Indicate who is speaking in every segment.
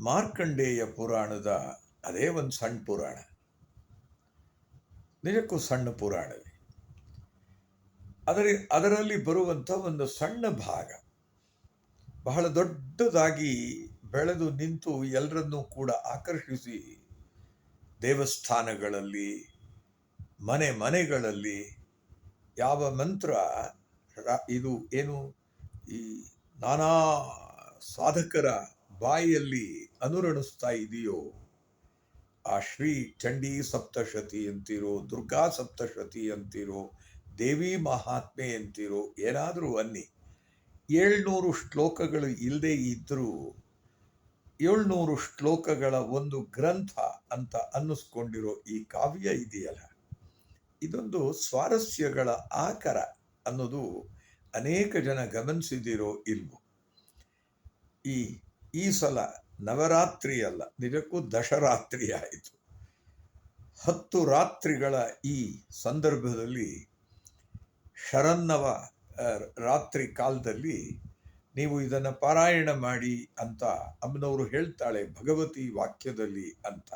Speaker 1: ಮಾರ್ಕಂಡೇಯ ಪುರಾಣದ ಅದೇ ಒಂದು ಸಣ್ಣ ಪುರಾಣ. ನಿಜಕ್ಕೂ ಸಣ್ಣ ಪುರಾಣವೇ. ಅದರ, ಅದರಲ್ಲಿ ಬರುವಂಥ ಒಂದು ಸಣ್ಣ ಭಾಗ. ಬಹಳ ದೊಡ್ಡದಾಗಿ ಬೆಳೆದು ನಿಂತು ಎಲ್ಲರನ್ನೂ ಕೂಡ ಆಕರ್ಷಿಸಿ ದೇವಸ್ಥಾನಗಳಲ್ಲಿ, ಮನೆ ಮನೆಗಳಲ್ಲಿ ಯಾವ ಮಂತ್ರ ಇದು ಏನು, ಈ ನಾನಾ ಸಾಧಕರ ಬಾಯಿಯಲ್ಲಿ ಅನುರಣಿಸ್ತಾ ಇದೆಯೋ ಆ ಶ್ರೀ ಚಂಡಿ ಸಪ್ತಶತಿ ಅಂತಿರೋ, ದುರ್ಗಾ ಸಪ್ತಶತಿ ಅಂತಿರೋ, ದೇವಿ ಮಹಾತ್ಮೆ ಅಂತಿರೋ, ಏನಾದರೂ ಅನ್ನಿ. ಏಳ್ನೂರು ಶ್ಲೋಕಗಳು ಇಲ್ಲದೆ ಇದ್ದರೂ ಏಳ್ನೂರು ಶ್ಲೋಕಗಳ ಒಂದು ಗ್ರಂಥ ಅಂತ ಅನ್ನಿಸ್ಕೊಂಡಿರೋ ಈ ಕಾವ್ಯ ಇದೆಯಲ್ಲ? ಇದೊಂದು ಸ್ವಾರಸ್ಯಗಳ ಆಕರ ಅನ್ನೋದು ಅನೇಕ ಜನ ಗಮನಿಸಿದಿರೋ ಇಲ್ವೋ? ಈ ಈ ಸಲ ನವರಾತ್ರಿ ಅಲ್ಲ ನಿಜಕ್ಕೂ ದಶರಾತ್ರಿ ಆಯಿತು. ಹತ್ತು ರಾತ್ರಿಗಳ ಈ ಸಂದರ್ಭದಲ್ಲಿ ಶರನ್ನವ ರಾತ್ರಿ ಕಾಲದಲ್ಲಿ ನೀವು ಇದನ್ನು ಪಾರಾಯಣ ಮಾಡಿ ಅಂತ ಅಮ್ಮನವರು ಹೇಳ್ತಾಳೆ ಭಗವತಿ ವಾಕ್ಯದಲ್ಲಿ ಅಂತ.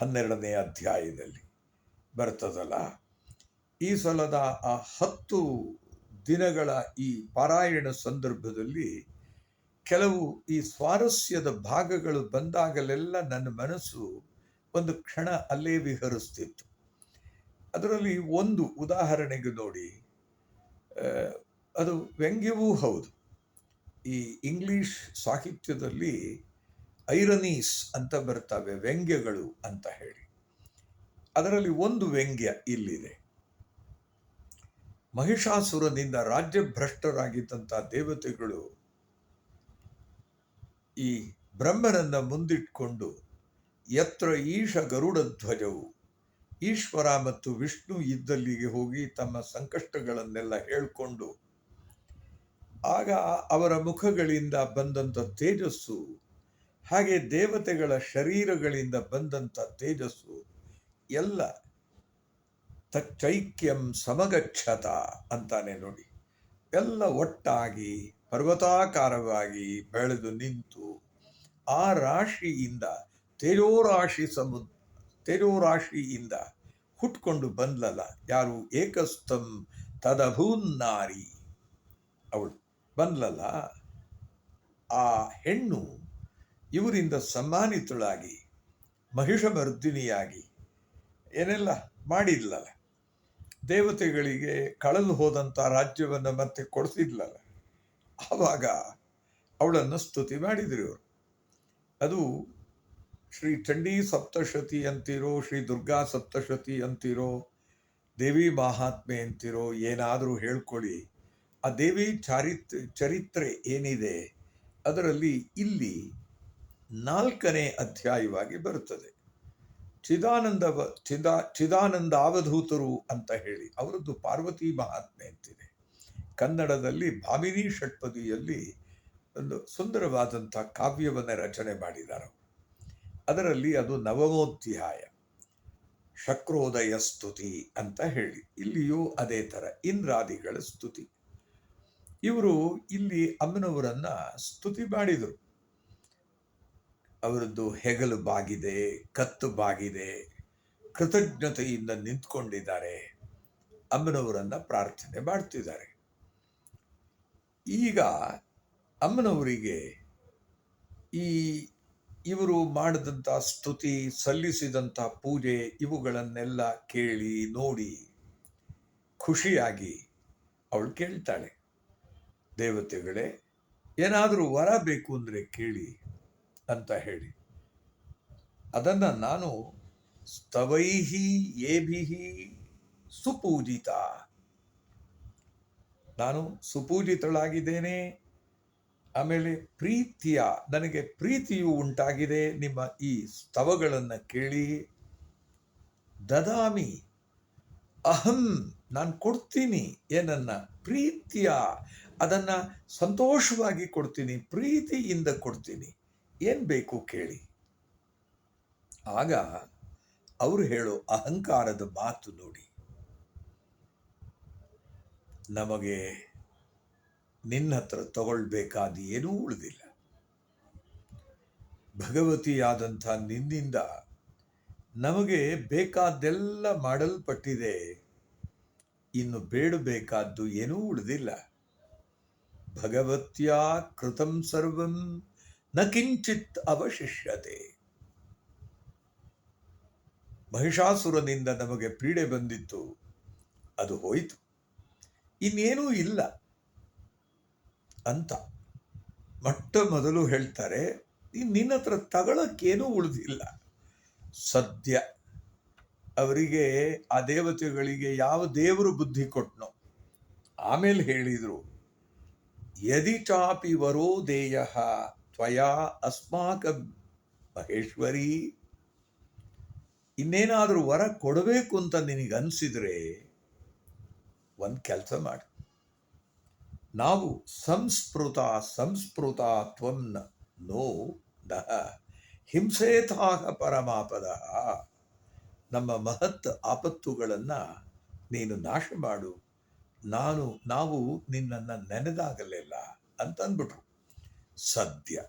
Speaker 1: ಹನ್ನೆರಡನೇ ಅಧ್ಯಾಯದಲ್ಲಿ ಬರ್ತದಲ್ಲ. ಈ ಸಲದ ಆ ಹತ್ತು ದಿನಗಳ ಈ ಪಾರಾಯಣ ಸಂದರ್ಭದಲ್ಲಿ ಕೆಲವು ಈ ಸ್ವಾರಸ್ಯದ ಭಾಗಗಳು ಬಂದಾಗಲೆಲ್ಲ ನನ್ನ ಮನಸ್ಸು ಒಂದು ಕ್ಷಣ ಅಲ್ಲೇ ವಿಹರಿಸ್ತಿತ್ತು. ಅದರಲ್ಲಿ ಒಂದು ಉದಾಹರಣೆಗೆ ನೋಡಿ ಅದು ವ್ಯಂಗ್ಯವೂ ಹೌದು. ಈ ಇಂಗ್ಲಿಷ್ ಸಾಹಿತ್ಯದಲ್ಲಿ ಐರನೀಸ್ ಅಂತ ಬರ್ತವೆ ವ್ಯಂಗ್ಯಗಳು ಅಂತ ಹೇಳಿ. ಅದರಲ್ಲಿ ಒಂದು ವ್ಯಂಗ್ಯ ಇಲ್ಲಿದೆ. ಮಹಿಷಾಸುರನಿಂದ ರಾಜ್ಯಭ್ರಷ್ಟರಾಗಿದ್ದಂಥ ದೇವತೆಗಳು ಈ ಬ್ರಹ್ಮನನ್ನ ಮುಂದಿಟ್ಕೊಂಡು ಯತ್ರ ಈಶ ಗರುಡ ಧ್ವಜವು. ಈಶ್ವರ ಮತ್ತು ವಿಷ್ಣು ಇದ್ದಲ್ಲಿಗೆ ಹೋಗಿ ತಮ್ಮ ಸಂಕಷ್ಟಗಳನ್ನೆಲ್ಲ ಹೇಳಿಕೊಂಡು ಆಗ ಅವರ ಮುಖಗಳಿಂದ ಬಂದಂಥ ತೇಜಸ್ಸು, ಹಾಗೆ ದೇವತೆಗಳ ಶರೀರಗಳಿಂದ ಬಂದಂಥ ತೇಜಸ್ಸು ಎಲ್ಲ ತಚ್ಚೈಕ್ಯಂ ಸಮಗಕ್ಷತ ಅಂತಾನೆ ನೋಡಿ. ಎಲ್ಲ ಒಟ್ಟಾಗಿ ಪರ್ವತಾಕಾರವಾಗಿ ಬೆಳೆದು ನಿಂತು ಆ ರಾಶಿಯಿಂದ, ತೇಜೋರಾಶಿ ಸಮು ತೇಜೋರಾಶಿಯಿಂದ ಹುಟ್ಕೊಂಡು ಬಂದ್ಲಲ್ಲ, ಯಾರು ಏಕಸ್ತಂ ತದಭೂನ್ನಾರಿ. ಅವಳು ಬಂದ್ಲಲ್ಲ, ಆ ಹೆಣ್ಣು ಇವರಿಂದ ಸಮ್ಮಾನಿತಳಾಗಿ ಮಹಿಷಮರ್ದಿನಿಯಾಗಿ ಏನೆಲ್ಲ ಮಾಡಿದ್ಲಲ್ಲ, ದೇವತೆಗಳಿಗೆ ಕಳೆದು ಹೋದಂಥ ರಾಜ್ಯವನ್ನು ಮತ್ತೆ ಕೊಡಿಸಿದ್ಲಲ್ಲ, ಆವಾಗ ಅವಳನ್ನು ಸ್ತುತಿ ಮಾಡಿದ್ರು ಇವರು. ಅದು ಶ್ರೀ ಚಂಡಿ ಸಪ್ತಶತಿ ಅಂತಿರೋ, ಶ್ರೀ ದುರ್ಗಾ ಸಪ್ತಶತಿ ಅಂತಿರೋ, ದೇವಿ ಮಹಾತ್ಮೆ ಅಂತಿರೋ, ಏನಾದರೂ ಹೇಳ್ಕೊಳ್ಳಿ. ಆ ದೇವಿ ಚಾರಿತ್, ಚರಿತ್ರೆ ಏನಿದೆ, ಅದರಲ್ಲಿ ಇಲ್ಲಿ ನಾಲ್ಕನೇ ಅಧ್ಯಾಯವಾಗಿ ಬರುತ್ತದೆ. ಚಿದಾನಂದ ಚಿದಾ ಚಿದಾನಂದ ಅವಧೂತರು ಅಂತ ಹೇಳಿ, ಅವರದ್ದು ಪಾರ್ವತಿ ಮಹಾತ್ಮೆ ಅಂತಿದೆ. ಕನ್ನಡದಲ್ಲಿ ಭಾಮಿನಿ ಷಟ್ಪದಿಯಲ್ಲಿ ಒಂದು ಸುಂದರವಾದಂಥ ಕಾವ್ಯವನ್ನು ರಚನೆ ಮಾಡಿದರು ಅದರಲ್ಲಿ ಅದು ನವಮೋಧ್ಯಾಯ, ಶಕ್ರೋದಯ ಸ್ತುತಿ ಅಂತ ಹೇಳಿ, ಇಲ್ಲಿಯೂ ಅದೇ ಥರ ಇಂದ್ರಾದಿಗಳ ಸ್ತುತಿ. ಇವರು ಇಲ್ಲಿ ಅಮ್ಮನವರನ್ನ ಸ್ತುತಿ ಮಾಡಿದರು. ಅವರದ್ದು ಹೆಗಲು ಬಾಗಿದೆ, ಕತ್ತು ಬಾಗಿದೆ, ಕೃತಜ್ಞತೆಯಿಂದ ನಿಂತ್ಕೊಂಡಿದ್ದಾರೆ. ಅಮ್ಮನವರನ್ನ ಪ್ರಾರ್ಥನೆ ಮಾಡ್ತಿದ್ದಾರೆ. ಈಗ ಅಮ್ಮನವರಿಗೆ ಈ ಇವರು ಮಾಡಿದಂಥ ಸ್ತುತಿ, ಸಲ್ಲಿಸಿದಂಥ ಪೂಜೆ ಇವುಗಳನ್ನೆಲ್ಲ ಕೇಳಿ ನೋಡಿ ಖುಷಿಯಾಗಿ ಅವಳು ಕೇಳ್ತಾಳೆ. ದೇವತೆಗಳೇ, ಏನಾದರೂ ವರ ಬೇಕು ಅಂದರೆ ಕೇಳಿ ಅಂತ ಹೇಳಿ. ಅದನ್ನು ನಾನು ಸ್ತವೈಹಿ ಏಭಿಹಿ ಸುಪೂಜಿತ. ನಾನು ಸುಪೂಜಿತಳಾಗಿದ್ದೇನೆ. ಆಮೇಲೆ ಪ್ರೀತಿಯ, ನನಗೆ ಪ್ರೀತಿಯು ಉಂಟಾಗಿದೆ. ನಿಮ್ಮ ಈ ಸ್ತವಗಳನ್ನು ಕೇಳಿ, ದದಾಮಿ, ಅಹಂ, ನಾನು ಕೊಡ್ತೀನಿ, ಏನನ್ನ? ಪ್ರೀತಿಯ, ಅದನ್ನು ಸಂತೋಷವಾಗಿ ಕೊಡ್ತೀನಿ, ಪ್ರೀತಿಯಿಂದ ಕೊಡ್ತೀನಿ. ಏನು ಬೇಕು ಕೇಳಿ. ಆಗ ಅವರು ಹೇಳೋ ಅಹಂಕಾರದ ಮಾತು ನೋಡಿ. ನಮಗೆ ನಿನ್ನ ಹತ್ರ ತಗೊಳ್ಬೇಕಾದ ಏನೂ ಉಳಿದಿಲ್ಲ. ಭಗವತಿಯಾದಂಥ ನಿನ್ನಿಂದ ನಮಗೆ ಬೇಕಾದ್ದೆಲ್ಲ ಮಾಡಲ್ಪಟ್ಟಿದೆ. ಇನ್ನು ಬೇಡಬೇಕಾದ್ದು ಏನೂ ಉಳಿದಿಲ್ಲ. ಭಗವತ್ಯ ಕೃತಂ ಸರ್ವಂ ನ ಕಿಂಚಿತ್ ಅವಶಿಷ್ಯತೆ. ಮಹಿಷಾಸುರನಿಂದ ನಮಗೆ ಪೀಡೆ ಬಂದಿತ್ತು. ಅದು ಹೋಯಿತು. ಇನ್ನೇನೂ ಇಲ್ಲ. ಅಂತ. ಮೊಟ್ಟ ಮೊದಲು ಹೇಳ್ತಾರೆ ನಿನ್ನ ಹತ್ರ ತಗೊಳಕ್ಕೇನೂ ಉಳಿದಿಲ್ಲ. ಸದ್ಯ ಅವರಿಗೆ ಆ ದೇವತೆಗಳಿಗೆ ಯಾವ ದೇವರು ಬುದ್ಧಿ ಕೊಟ್ನೋ. ಆಮೇಲೆ ಹೇಳಿದರು, ಯದಿ ಚಾಪಿ ವರೋ ದೇಯ ತ್ವಯಾ ಅಸ್ಮಾಕ ಮಹೇಶ್ವರಿ. ಇನ್ನೇನಾದರೂ ವರ ಕೊಡಬೇಕು ಅಂತ ನಿನಗನ್ಸಿದ್ರೆ ಒಂದು ಕೆಲಸ ಮಾಡು. ನಾವು ಸಂಸ್ಪೃತ ಸಂಸ್ಪೃತ ತ್ವನ್ನ ನೋ ನಹ ಹಿಂಸೇತಾಹ ಪರಮಾಪದ ನಮ್ಮ ಮಹತ್ ಆಪತ್ತುಗಳನ್ನು ನೀನು ನಾಶ ಮಾಡು. ನಾನು, ನಾವು ನಿನ್ನನ್ನು ನೆನೆದಾಗಲಿಲ್ಲ ಅಂತ ಅಂದ್ಬಿಟ್ರು ಸದ್ಯ.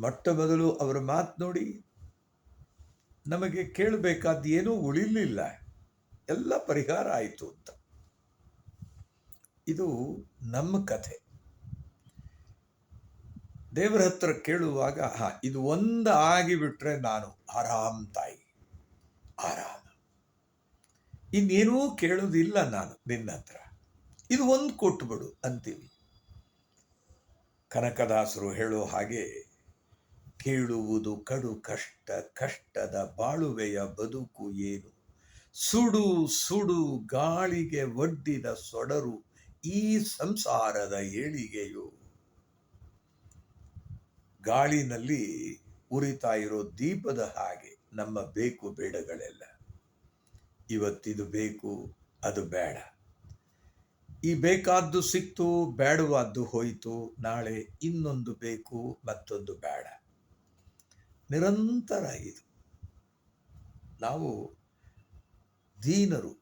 Speaker 1: ಮೊಟ್ಟ ಮೊದಲು ಅವರ ಮಾತು ನೋಡಿ ನಮಗೆ ಕೇಳಬೇಕಾದ ಏನೂ ಉಳಿಲಿಲ್ಲ. ಎಲ್ಲ ಪರಿಹಾರ ಆಯಿತು ಅಂತ. ಇದು ನಮ್ಮ ಕಥೆ. ದೇವರ ಹತ್ರ ಕೇಳುವಾಗ ಹಾ ಇದು ಒಂದು ಆಗಿಬಿಟ್ರೆ ನಾನು ಆರಾಮ್ ತಾಯಿ, ಆರಾಮ. ಇನ್ನೇನೂ ಕೇಳೋದಿಲ್ಲ ನಾನು ನಿನ್ನ ಹತ್ರ. ಇದು ಒಂದು ಕೊಟ್ಟುಬಿಡು ಅಂತೀವಿ. ಕನಕದಾಸರು ಹೇಳೋ ಹಾಗೆ, ಕೇಳುವುದು ಕಡು ಕಷ್ಟ, ಕಷ್ಟದ ಬಾಳುವೆಯ ಬದುಕು ಏನು? ಸುಡು ಸುಡು ಗಾಳಿಗೆ ಒಡ್ಡಿದ ಸೊಡರು ಈ ಸಂಸಾರದ ಏಳಿಗೆಯು ಗಾಳಿನಲ್ಲಿ ಉರಿತಾ ಇರೋ ದೀಪದ ಹಾಗೆ ನಮ್ಮ ಬೇಕು ಬೇಡಗಳೆಲ್ಲ. ಇವತ್ತಿದು ಬೇಕು, ಅದು ಬೇಡ. ಈ ಬೇಕಾದ್ದು ಸಿಕ್ತು ಬೇಡವಾದ್ದು ಹೋಯಿತು, ನಾಳೆ ಇನ್ನೊಂದು ಬೇಕು, ಮತ್ತೊಂದು ಬೇಡ. ನಿರಂತರ ಇದು. ನಾವು ದೀನರು,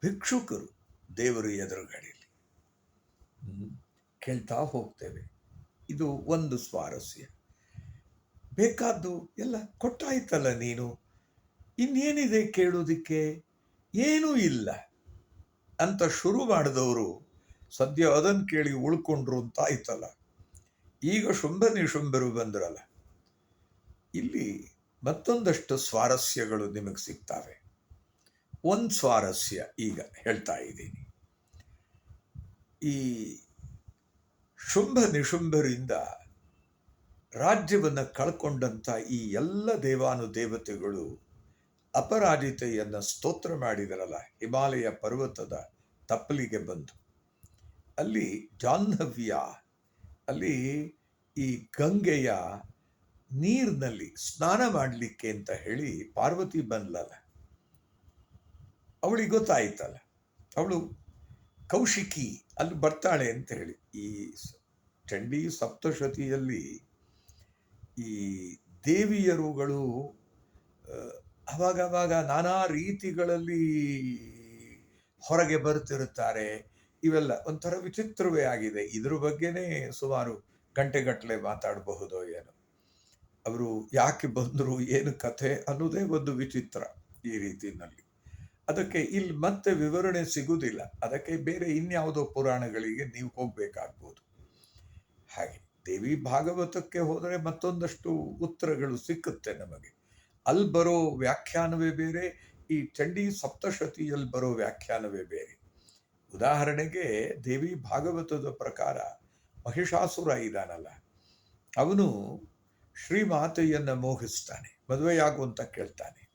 Speaker 1: ಭಿಕ್ಷುಕರು ದೇವರು ಎದುರುಗಡೆಯಲ್ಲಿ ಹ್ಮ್. ಕೇಳ್ತಾ ಹೋಗ್ತೇವೆ. ಇದು ಒಂದು ಸ್ವಾರಸ್ಯ. ಬೇಕಾದ್ದು ಎಲ್ಲ ಕೊಟ್ಟಾಯ್ತಲ್ಲ ನೀನು? ಇನ್ನೇನಿದೆ ಕೇಳೋದಿಕ್ಕೆ ಏನೂ ಇಲ್ಲ. ಅಂತ ಶುರು ಮಾಡಿದವರು ಸದ್ಯ ಅದನ್ನು ಕೇಳಿ ಉಳ್ಕೊಂಡ್ರು ಅಂತ ಆಯ್ತಲ್ಲ ಈಗ ಶುಂಭ ಶುಂಭರು ಬಂದ್ರಲ್ಲ. ಇಲ್ಲಿ ಮತ್ತೊಂದಷ್ಟು ಸ್ವಾರಸ್ಯಗಳು ನಿಮಗೆ ಸಿಗ್ತವೆ. ಒಂದು ಸ್ವಾರಸ್ಯ ಈಗ ಹೇಳ್ತಾ ಇದ್ದೀನಿ. ಈ ಶುಂಭ ನಿಶುಂಭರಿಂದ ರಾಜ್ಯವನ್ನು ಕಳ್ಕೊಂಡಂಥ ಈ ಎಲ್ಲ ದೇವಾನು ದೇವತೆಗಳು ಅಪರಾಜಿತೆಯನ್ನು ಸ್ತೋತ್ರ ಮಾಡಿದರಲ್ಲ, ಹಿಮಾಲಯ ಪರ್ವತದ ತಪ್ಪಲಿಗೆ ಬಂದು. ಅಲ್ಲಿ ಜಾಹ್ನವ್ಯ, ಅಲ್ಲಿ ಈ ಗಂಗೆಯ ನೀರಿನಲ್ಲಿ ಸ್ನಾನ ಮಾಡಲಿಕ್ಕೆ ಅಂತ ಹೇಳಿ ಪಾರ್ವತಿ ಬಂದ್ಲಲ್ಲ, ಅವಳಿಗೆ ಗೊತ್ತಾಯ್ತಲ್ಲ. ಅವಳು ಕೌಶಿಕಿ ಅಲ್ಲಿ ಬರ್ತಾಳೆ ಅಂತ ಹೇಳಿ. ಈ ಚಂಡಿ ಸಪ್ತಶತಿಯಲ್ಲಿ ಈ ದೇವಿಯರುಗಳು ಅವಾಗವಾಗ ನಾನಾ ರೀತಿಗಳಲ್ಲಿ ಹೊರಗೆ ಬರ್ತಿರುತ್ತಾರೆ ಇವೆಲ್ಲ ಒಂಥರ ವಿಚಿತ್ರವೇ ಆಗಿದೆ. ಇದ್ರ ಬಗ್ಗೆನೇ ಸುಮಾರು ಗಂಟೆಗಟ್ಟಲೆ ಮಾತಾಡಬಹುದು ಏನೋ. ಅವರು ಯಾಕೆ ಬಂದರು, ಏನು ಕಥೆ ಅನ್ನೋದೇ ಒಂದು ವಿಚಿತ್ರ ಈ ರೀತಿಯಲ್ಲಿ. ಅದಕ್ಕೆ ಇಲ್ಲಿ ಮತ್ತೆ ವಿವರಣೆ ಸಿಗುವುದಿಲ್ಲ ಅದಕ್ಕೆ ಬೇರೆ ಇನ್ಯಾವುದೋ ಪುರಾಣಗಳಿಗೆ ನೀವು ಹೋಗಬೇಕಾಗ್ಬೋದು. ಹಾಗೆ ದೇವಿ ಭಾಗವತಕ್ಕೆ ಹೋದರೆ ಮತ್ತೊಂದಷ್ಟು ಉತ್ತರಗಳು ಸಿಕ್ಕುತ್ತೆ ನಮಗೆ. ಅಲ್ಲಿ ಬರೋ ವ್ಯಾಖ್ಯಾನವೇ ಬೇರೆ, ಈ ಚಂಡಿ ಸಪ್ತಶತಿಯಲ್ಲಿ ಬರೋ ವ್ಯಾಖ್ಯಾನವೇ ಬೇರೆ. ಉದಾಹರಣೆಗೆ ದೇವಿ ಭಾಗವತದ ಪ್ರಕಾರ ಮಹಿಷಾಸುರ ಇದ್ದಾನಲ್ಲ, ಅವನು ಶ್ರೀಮಾತೆಯನ್ನು ಮೋಹಿಸ್ತಾನೆ, ಮದುವೆಯಾಗುವಂತ ಕೇಳ್ತಾನೆ.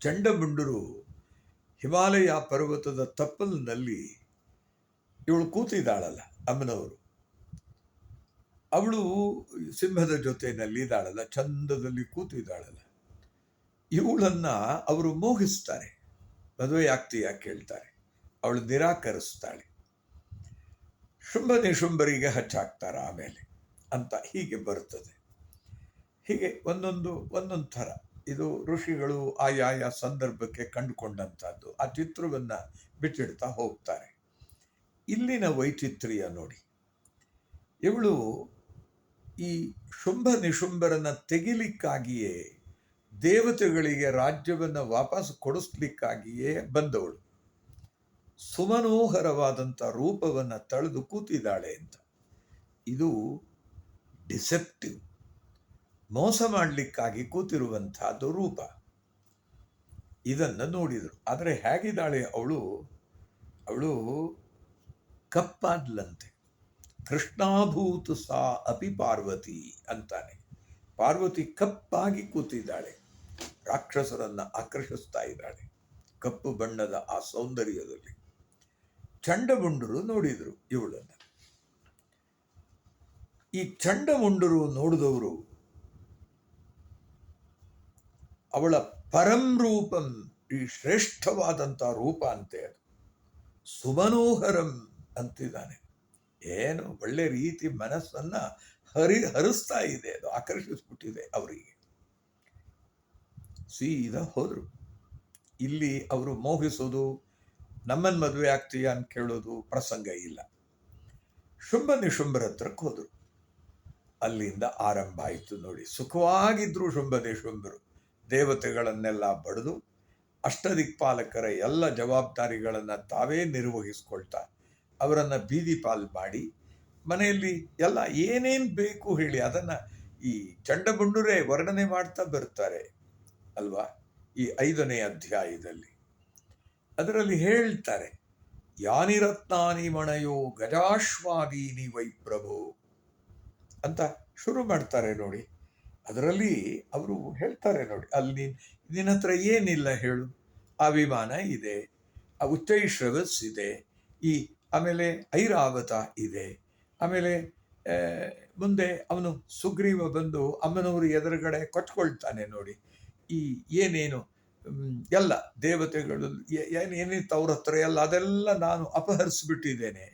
Speaker 1: ಚಂಡಮುಂಡರು ಹಿಮಾಲಯ ಪರ್ವತದ ತಪ್ಪಲಿನಲ್ಲಿ ಇವಳು ಕೂತಿದ್ದಾಳಲ್ಲ ಅಮ್ಮನವರು. ಅವಳು ಸಿಂಹದ ಜೊತೆಯಲ್ಲಿ ಇದ್ದಾಳಲ್ಲ, ಚಂದದಲ್ಲಿ ಕೂತಿದ್ದಾಳಲ್ಲ. ಇವಳನ್ನ ಅವರು ಮೋಹಿಸ್ತಾರೆ, ಮದುವೆ ಆಗ್ತೀಯಾ ಕೇಳ್ತಾರೆ. ಅವಳು ನಿರಾಕರಿಸ್ತಾಳೆ. ಶುಂಭ ನಿಶುಂಭರಿಗೆ ಹಚ್ಚಾಕ್ತಾರ ಆಮೇಲೆ ಅಂತ ಹೀಗೆ ಬರ್ತದೆ. ಹೀಗೆ ಒಂದೊಂದು ಒಂದೊಂದು ಥರ. ಇದು ಋಷಿಗಳು ಆಯಾಯ ಸಂದರ್ಭಕ್ಕೆ ಕಂಡುಕೊಂಡಂಥದ್ದು. ಆ ಚಿತ್ರವನ್ನ ಬಿಟ್ಟಿಡ್ತಾ ಹೋಗ್ತಾರೆ. ಇಲ್ಲಿನ ವೈಚಿತ್ರ್ಯ ನೋಡಿ. ಇವಳು ಈ ಶುಂಭ ನಿಶುಂಭರನ್ನ ತೆಗಿಲಿಕ್ಕಾಗಿಯೇ ದೇವತೆಗಳಿಗೆ ರಾಜ್ಯವನ್ನು ವಾಪಸ್ ಕೊಡಿಸ್ಲಿಕ್ಕಾಗಿಯೇ ಬಂದವಳು. ಸುಮನೋಹರವಾದಂಥ ರೂಪವನ್ನು ತಳೆದು ಕೂತಿದ್ದಾಳೆ ಅಂತ. ಇದು ಡಿಸೆಪ್ಟಿವ್. ಮೋಸ ಮಾಡಲಿಕ್ಕಾಗಿ ಕೂತಿರುವಂಥದ್ದು ರೂಪ. ಇದನ್ನು ನೋಡಿದರು. ಆದರೆ ಹೇಗಿದ್ದಾಳೆ ಅವಳು? ಅವಳು ಕಪ್ಪಾದ್ಲಂತೆ. ಕೃಷ್ಣಾಭೂತು ಸಾ ಅಪಿ ಪಾರ್ವತಿ ಅಂತಾನೆ. ಪಾರ್ವತಿ ಕಪ್ಪಾಗಿ ಕೂತಿದ್ದಾಳೆ. ರಾಕ್ಷಸರನ್ನ ಆಕರ್ಷಿಸ್ತಾ ಇದ್ದಾಳೆ. ಕಪ್ಪು ಬಣ್ಣದ ಆ ಸೌಂದರ್ಯದಲ್ಲಿ. ಚಂಡಮುಂಡರು ನೋಡಿದರು ಇವಳನ್ನು. ಈ ಚಂಡಮುಂಡರು ನೋಡಿದವರು ಅವಳ ಪರಂ ರೂಪಂ ಈ ಶ್ರೇಷ್ಠವಾದಂಥ ರೂಪ ಅಂತೆ ಅದು. ಸುಮನೋಹರಂ ಅಂತಿದ್ದಾನೆ. ಏನು ಒಳ್ಳೆ ರೀತಿ ಮನಸ್ಸನ್ನ ಹರಿ ಹರಿಸ್ತಾ ಇದೆ ಅದು, ಆಕರ್ಷಿಸ್ಬಿಟ್ಟಿದೆ ಅವರಿಗೆ. ಸೀದಾ ಹೋದರು. ಇಲ್ಲಿ ಅವರು ಮೋಹಿಸೋದು ನಮ್ಮನ್ನು ಮದುವೆ ಆಗ್ತೀಯಾ ಅಂತ ಕೇಳೋದು ಪ್ರಸಂಗ ಇಲ್ಲ. ಶುಂಭ ನಿಶುಂಭರ ಹತ್ರಕ್ಕೆ ಹೋದರು. ಅಲ್ಲಿಂದ ಆರಂಭ ಆಯಿತು ನೋಡಿ. ಸುಖವಾಗಿದ್ರು ಶುಂಭ ನಿಶುಂಭರು. ದೇವತೆಗಳನ್ನೆಲ್ಲ ಬಡಿದು ಅಷ್ಟದಿಕ್ಪಾಲಕರ ಎಲ್ಲ ಜವಾಬ್ದಾರಿಗಳನ್ನು ತಾವೇ ನಿರ್ವಹಿಸ್ಕೊಳ್ತಾ ಅವರನ್ನು ಬೀದಿ ಪಾಲ್ ಮಾಡಿ ಮನೆಯಲ್ಲಿ ಎಲ್ಲ ಏನೇನು ಬೇಕು ಹೇಳಿ ಅದನ್ನು ಈ ಚಂಡಬಂಡುರೆ ವರ್ಣನೆ ಮಾಡ್ತಾ ಬರ್ತಾರೆ ಅಲ್ವಾ? ಈ ಐದನೇ ಅಧ್ಯಾಯದಲ್ಲಿ. ಅದರಲ್ಲಿ ಹೇಳ್ತಾರೆ ಯಾನಿ ರತ್ನಾನಿ ಮಣಯೋ ಗಜಾಶ್ವಾದೀನಿ ವೈಪ್ರಭು ಅಂತ ಶುರು ಮಾಡ್ತಾರೆ ನೋಡಿ. ಅದರಲ್ಲಿ ಅವರು ಹೇಳ್ತಾರೆ ನೋಡಿ, ಅಲ್ಲಿ ನಿನ್ನ ಹತ್ರ ಏನಿಲ್ಲ ಹೇಳು, ಅಭಿಮಾನ ಇದೆ, ಆ ಉಚ್ಚೈಶ್ರವಸ್ ಇದೆ, ಈ ಆಮೇಲೆ ಐರಾವತ ಇದೆ, ಆಮೇಲೆ ಮುಂದೆ ಅವನು ಸುಗ್ರೀವ ಬಂದು ಅಮ್ಮನವರು ಎದುರುಗಡೆ ಕೊಟ್ಕೊಳ್ತಾನೆ ನೋಡಿ, ಈ ಏನೇನು ಎಲ್ಲ ದೇವತೆಗಳು ಏನೇನಿತ್ತು ಅವ್ರ ಹತ್ರ ಎಲ್ಲ ಅದೆಲ್ಲ ನಾನು ಅಪಹರಿಸ್ಬಿಟ್ಟಿದ್ದೇನೆ,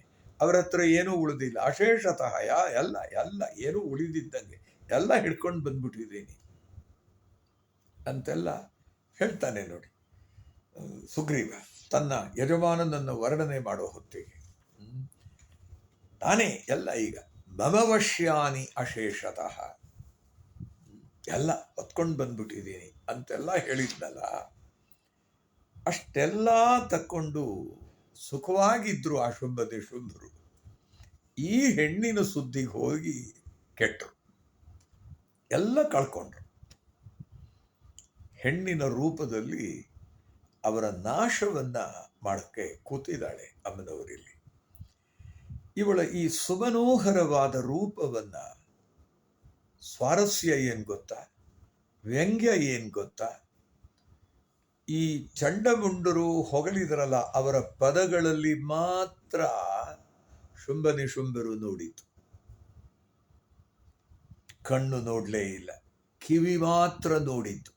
Speaker 1: ಅವರ ಹತ್ರ ಏನೂ ಉಳಿದಿಲ್ಲ, ಅಶೇಷತಃ ಯಾ, ಎಲ್ಲ ಎಲ್ಲ ಏನೂ ಉಳಿದಿದ್ದಂಗೆ ಎಲ್ಲ ಹಿಡ್ಕೊಂಡು ಬಂದ್ಬಿಟ್ಟಿದ್ದೀನಿ ಅಂತೆಲ್ಲ ಹೇಳ್ತಾನೆ ನೋಡಿ. ಸುಗ್ರೀವ, ತನ್ನ ಯಜಮಾನನನ್ನು ವರ್ಣನೆ ಮಾಡೋ ಹೊತ್ತಿಗೆ. ತಾನೇ ಎಲ್ಲ ಈಗ ಮಮವಶ್ಯಾನಿ ಅಶೇಷತಃ. ಎಲ್ಲ ಹೊತ್ಕೊಂಡು ಬಂದ್ಬಿಟ್ಟಿದ್ದೀನಿ ಅಂತೆಲ್ಲ ಹೇಳಿದ್ನಲ್ಲ. ಅಷ್ಟೆಲ್ಲ ತಕ್ಕೊಂಡು ಸುಖವಾಗಿದ್ರು ಆ ಶುಂಭದೇ ಶುಂಭರು. ಈ ಹೆಣ್ಣಿನ ಸುದ್ದಿಗೆ ಹೋಗಿ ಕೆಟ್ಟರು. ಎಲ್ಲ ಕಳ್ಕೊಂಡ್ರು. ಹೆಣ್ಣಿನ ರೂಪದಲ್ಲಿ ಅವರ ನಾಶವನ್ನ ಮಾಡಕ್ಕೆ ಕೂತಿದ್ದಾಳೆ ಅಮ್ಮನವರಿಲ್ಲಿ. ಇವಳ ಈ ಸುಮನೋಹರವಾದ ರೂಪವನ್ನ ಸ್ವಾರಸ್ಯ ಏನು ಗೊತ್ತಾ? ವ್ಯಂಗ್ಯ ಏನು ಗೊತ್ತಾ? ಈ ಚಂಡಮುಂಡರು ಹೊಗಳಿದರಲ್ಲ ಅವರ ಪದಗಳಲ್ಲಿ ಮಾತ್ರ ಶುಂಭ ನಿಶುಂಭರು ನೋಡಿತು ಕಣ್ಣು ನೋಡಲೇ ಇಲ್ಲ. ಕಿವಿ ಮಾತ್ರ ನೋಡಿದ್ದು.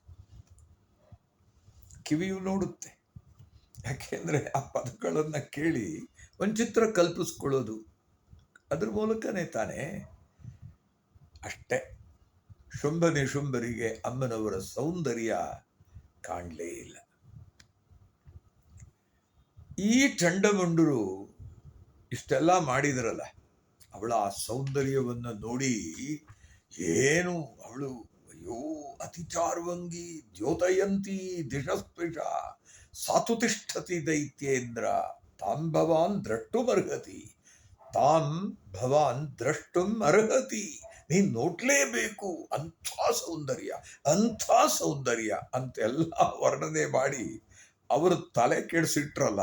Speaker 1: ಕಿವಿಯು ನೋಡುತ್ತೆ. ಯಾಕೆಂದ್ರೆ ಆ ಪದಗಳನ್ನ ಕೇಳಿ ಒಂದು ಚಿತ್ರ ಕಲ್ಪಿಸ್ಕೊಳ್ಳೋದು ಅದ್ರ ಮೂಲಕನೇ ತಾನೇ. ಅಷ್ಟೇ. ಶುಂಭ ಶುಂಭರಿಗೆ ಅಮ್ಮನವರ ಸೌಂದರ್ಯ ಕಾಣಲೇ ಇಲ್ಲ. ಈ ಚಂಡಮುಂಡರು ಇಷ್ಟೆಲ್ಲ ಮಾಡಿದ್ರಲ್ಲ, ಅವಳ ಆ ಸೌಂದರ್ಯವನ್ನು ನೋಡಿ ಏನು ಅವಳು? ಅಯ್ಯೋ, ಅತಿ ಚಾರ್ವಂಗಿ ದ್ಯೋತಯಂತಿ ದಿಶಸ್ಪೃಶ ಸಾತುತಿಷ್ಠತಿ ದೈತ್ಯೇಂದ್ರ ತಾಂ ಭವಾನ್ ದ್ರಷ್ಟುಮರ್ಹತಿ ತಾಂ ಭವಾನ್ ದ್ರಷ್ಟುಂ ಅರ್ಹತಿ, ನೀನ್ ನೋಡ್ಲೇಬೇಕು. ಅಂಥ ಸೌಂದರ್ಯ ಅಂಥ ಸೌಂದರ್ಯ ಅಂತೆಲ್ಲ ವರ್ಣನೆ ಮಾಡಿ ಅವರು ತಲೆ ಕೆಡಿಸಿಟ್ರಲ್ಲ.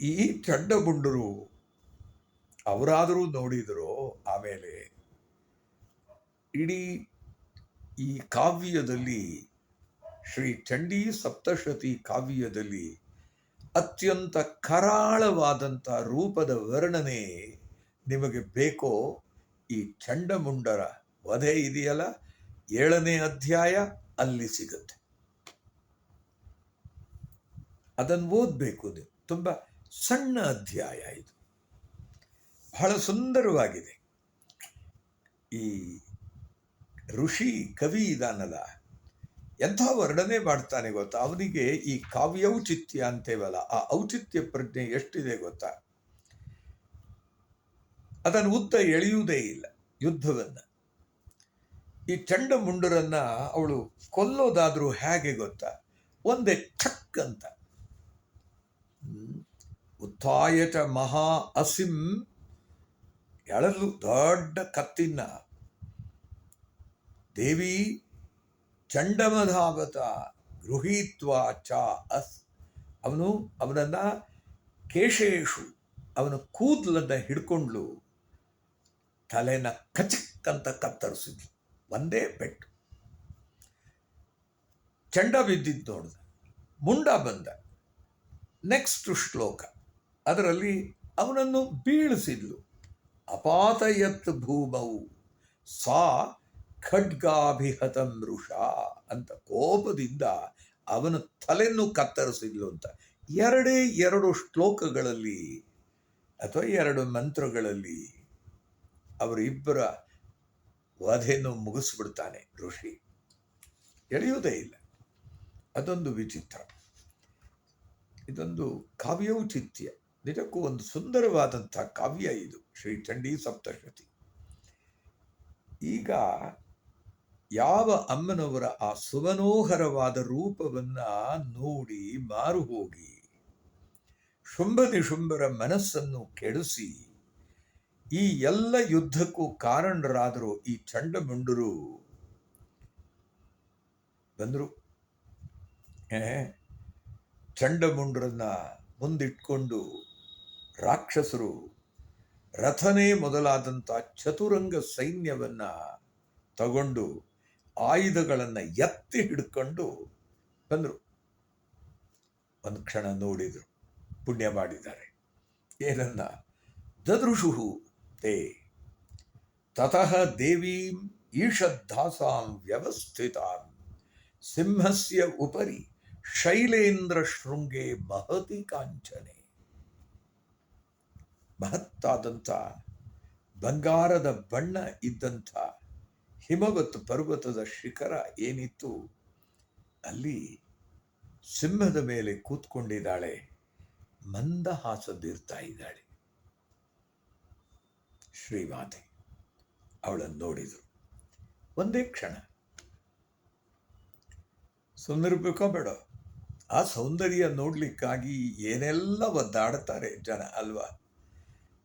Speaker 1: ಈ ಚಂಡಮುಂಡರು ಅವರಾದರೂ ನೋಡಿದ್ರು ಆಮೇಲೆ ಇಡೀ ಈ ಕಾವ್ಯದಲ್ಲಿ ಶ್ರೀ ಚಂಡೀ ಸಪ್ತಶತಿ ಕಾವ್ಯದಲ್ಲಿ ಅತ್ಯಂತ ಕರಾಳವಾದಂಥ ರೂಪದ ವರ್ಣನೆ ನಿಮಗೆ ಬೇಕೋ ಈ ಚಂಡಮುಂಡರ ವಧೆ ಇದೆಯಲ್ಲ? ಏಳನೇ ಅಧ್ಯಾಯ ಅಲ್ಲಿ ಸಿಗುತ್ತೆ. ಅದನ್ನು ಓದಬೇಕು ನೀವು. ತುಂಬ ಸಣ್ಣ ಅಧ್ಯಾಯ ಇದು. ಬಹಳ ಸುಂದರವಾಗಿದೆ. ಈ ಋಷಿ ಕವಿ ಇದಾನಲ್ಲ, ಎಂಥ ವರ್ಣನೆ ಮಾಡ್ತಾನೆ ಗೊತ್ತಾ? ಅವನಿಗೆ ಈ ಕಾವ್ಯೌಚಿತ್ಯ ಅಂತೇವಲ್ಲ, ಆ ಔಚಿತ್ಯ ಪ್ರಜ್ಞೆ ಎಷ್ಟಿದೆ ಗೊತ್ತಾ? ಅದನ್ನು ಉದ್ದ ಎಳೆಯುವುದೇ ಇಲ್ಲ, ಯುದ್ಧವನ್ನ. ಈ ಚಂಡಮುಂಡರನ್ನ ಅವಳು ಕೊಲ್ಲೋದಾದ್ರೂ ಹೇಗೆ ಗೊತ್ತಾ? ಒಂದೇ ಛಕ್ ಅಂತ. ಉತ್ಥಾಯಚ ಉತ್ಥಾಯ ಮಹಾ ಅಸಿಂ ಎಳಲು ದೊಡ್ಡ ಕತ್ತಿನ ದೇವಿ ಚಂಡಮಧಾವತ ಗೃಹೀತ್ವ ಚ ಅಸ್. ಅವನು ಅವನನ್ನ ಕೇಶೇಶು, ಅವನ ಕೂದಲನ್ನ ಹಿಡ್ಕೊಂಡ್ಲು ತಲೆನ ಕಚಕ್ ಅಂತ ಕತ್ತರಿಸಿದ್ಲು. ಒಂದೇ ಪೆಟ್ಟು ಚಂಡ ಬಿದ್ದಿದ್ದು ನೋಡಿದ. ಮುಂಡ ಬಂದ. ನೆಕ್ಸ್ಟ್ ಶ್ಲೋಕ. ಅದರಲ್ಲಿ ಅವನನ್ನು ಬೀಳಿಸಿದ್ಲು. ಅಪಾತಯತ್ ಭೂಮವು ಸಾ ಖಡ್ಗಾಭಿಹತ ಮೃಷ ಅಂತ ಕೋಪದಿಂದ ಅವನ ತಲೆಯನ್ನು ಕತ್ತರಿಸಿದ್ಲು ಅಂತ. ಎರಡೇ ಎರಡು ಶ್ಲೋಕಗಳಲ್ಲಿ ಅಥವಾ ಎರಡು ಮಂತ್ರಗಳಲ್ಲಿ ಅವರಿಬ್ಬರ ವಧೆಯನ್ನು ಮುಗಿಸ್ಬಿಡ್ತಾನೆ ಋಷಿ. ಎಳೆಯುವುದೇ ಇಲ್ಲ. ಅದೊಂದು ವಿಚಿತ್ರ. ಇದೊಂದು ಕಾವ್ಯೌಚಿತ್ಯ. ನಿಜಕ್ಕೂ ಒಂದು ಸುಂದರವಾದಂಥ ಕಾವ್ಯ ಇದು. ಶ್ರೀ ಚಂಡಿ ಸಪ್ತಶತಿ ಈಗ ಯಾವ ಅಮ್ಮನವರ ಆ ಸುಮನೋಹರವಾದ ರೂಪವನ್ನ ನೋಡಿ ಮಾರು ಹೋಗಿ, ಶುಂಭ ನಿಶುಂಭರ ಮನಸ್ಸನ್ನು ಕೆಡಿಸಿ, ಈ ಎಲ್ಲ ಯುದ್ಧಕ್ಕೂ ಕಾರಣರಾದರು ಈ ಚಂಡಮುಂಡರು? ಬಂದರು. ಚಂಡಮುಂಡರನ್ನ ಮುಂದಿಟ್ಕೊಂಡು ರಾಕ್ಷಸರು ರಥನೇ ಮೊದಲಾದಂಥ ಚತುರಂಗ ಸೈನ್ಯವನ್ನ ತಗೊಂಡು ಆಯುಧಗಳನ್ನು ಎತ್ತಿ ಹಿಡ್ಕೊಂಡು ಬಂದರು. ಒಂದು ಕ್ಷಣ ನೋಡಿದರು, ಪುಣ್ಯ ಮಾಡಿದ್ದಾರೆ. ಏನನ್ನ? ದದೃಶು ತೇ ತತಃ ದೇವೀಂ ಈಷದ್ಧಾಸಾಂ ವ್ಯವಸ್ಥಿತಾಂ. ಸಿಂಹಸ್ಯ ಉಪರಿ ಶೈಲೇಂದ್ರ ಶೃಂಗೇ ಮಹತಿ ಕಾಂಚನೆ. ಮಹತ್ತಾದಂಥ ಬಂಗಾರದ ಬಣ್ಣ ಇದ್ದಂಥ ಹಿಮವತ್ ಪರ್ವತದ ಶಿಖರ ಏನಿತ್ತು? ಅಲ್ಲಿ ಸಿಂಹದ ಮೇಲೆ ಕೂತ್ಕೊಂಡಿದ್ದಾಳೆ ಮಂದಹಾಸ ಹಾಸದಿರ್ತಾ ಇದ್ದಾಳೆ. ಶ್ರೀಮಾತೆ ಅವಳನ್ನು ನೋಡಿದರು. ಒಂದೇ ಕ್ಷಣ. ಸುಂದರಬೇಕೋ ಬೇಡ ಆ ಸೌಂದರ್ಯ ನೋಡ್ಲಿಕ್ಕಾಗಿ ಏನೆಲ್ಲ ಒದ್ದಾಡ್ತಾರೆ ಜನ ಅಲ್ವಾ?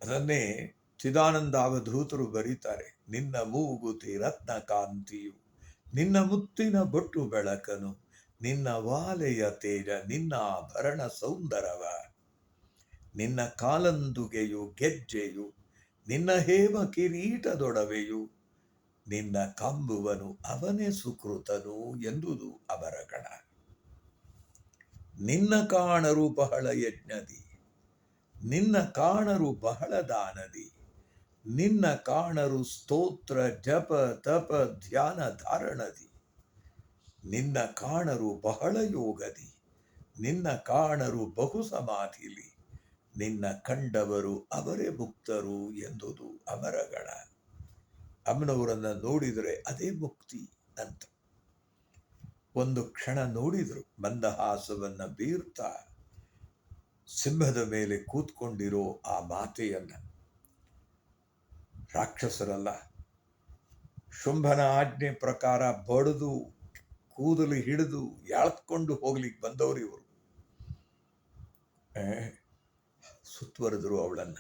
Speaker 1: ಅದನ್ನೇ ಚಿದಾನಂದ ಅವಧೂತರು ಬರೀತಾರೆ, ನಿನ್ನ ಮೂಗುತಿ ರತ್ನ ಕಾಂತಿಯು ನಿನ್ನ ಮುತ್ತಿನ ಬೊಟ್ಟು ಬೆಳಕನು, ನಿನ್ನ ವಾಲೆಯ ತೇಜ, ನಿನ್ನ ಆಭರಣ ಸೌಂದರವ. ನಿನ್ನ ಕಾಲಂದುಗೆಯು ಗೆಜ್ಜೆಯು, ನಿನ್ನ ಹೇಮ ಕಿರೀಟದೊಡವೆಯು, ನಿನ್ನ ಕಂಬುವನು ಅವನೇ ಸುಕೃತನು ಎಂದುದು ಅವರ ಗಣ ನಿನ್ನ ಕಾಣರು ಬಹಳ ಯಜ್ಞದಿ ನಿನ್ನ ಕಾಣರು ಬಹಳ ದಾನದಿ ನಿನ್ನ ಕಾಣರು ಸ್ತೋತ್ರ, ಜಪ, ತಪ, ಧ್ಯಾನ ಧಾರಣದಿ. ನಿನ್ನ ಕಾಣರು ಬಹಳ ಯೋಗದಿ. ನಿನ್ನ ಕಾಣರು ಬಹು ಸಮಾಧಿಲಿ. ನಿನ್ನ ಕಂಡವರು ಅವರೇ ಮುಕ್ತರು ಎಂದುದು ಅಮರಗಣ. ಅಮ್ಮನವರನ್ನ ನೋಡಿದರೆ ಅದೇ ಮುಕ್ತಿ ಅಂತ. ಒಂದು ಕ್ಷಣ ನೋಡಿದರು, ಮಂದಹಾಸವನ್ನು ಬೀರ್ತಾ ಸಿಂಹದ ಮೇಲೆ ಕೂತ್ಕೊಂಡಿರೋ ಆ ಮಾತೆಯನ್ನ ರಾಕ್ಷಸರಲ್ಲ, ಶುಂಭನ ಆಜ್ಞೆ ಪ್ರಕಾರ ಬಡಿದು, ಕೂದಲು ಹಿಡಿದು ಯಾಳತ್ಕೊಂಡು ಹೋಗ್ಲಿಕ್ಕೆ ಬಂದವರು ಇವರು. ಸುತ್ತುವರೆದರು ಅವಳನ್ನ.